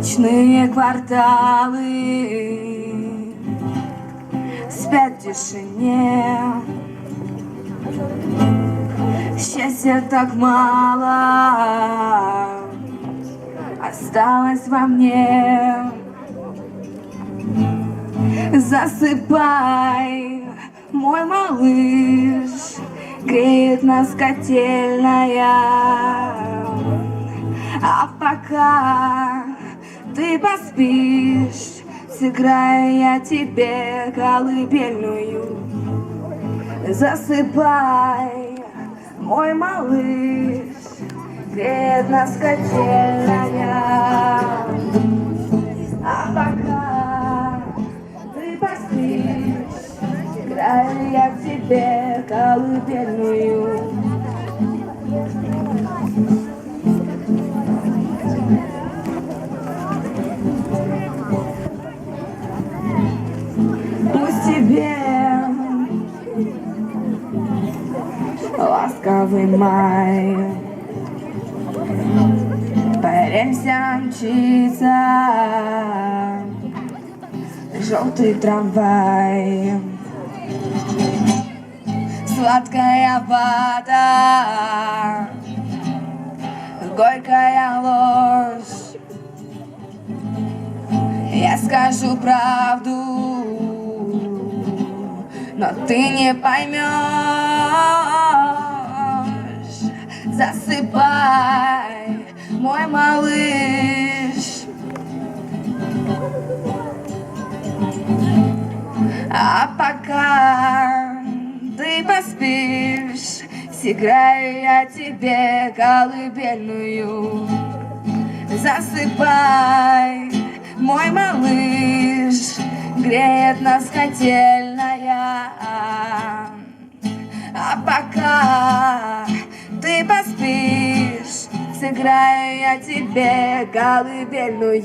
Ночные кварталы спят в тишине. Счастья так мало осталось во мне. Засыпай, мой малыш, греет нас котельная. А пока ты поспишь, сыграю я тебе колыбельную. Засыпай, мой малыш, греет нас котельная. А пока ты поспишь, сыграю я тебе колыбельную. Ласковый май. Поремся мчится Желтый трамвай. Сладкая вода. Горькая ложь. Я скажу правду Но ты не поймешь Засыпай, мой малыш. А пока ты поспишь Сыграю я тебе колыбельную. Засыпай, мой малыш Греет нас котельная Сыграю я тебе колыбельную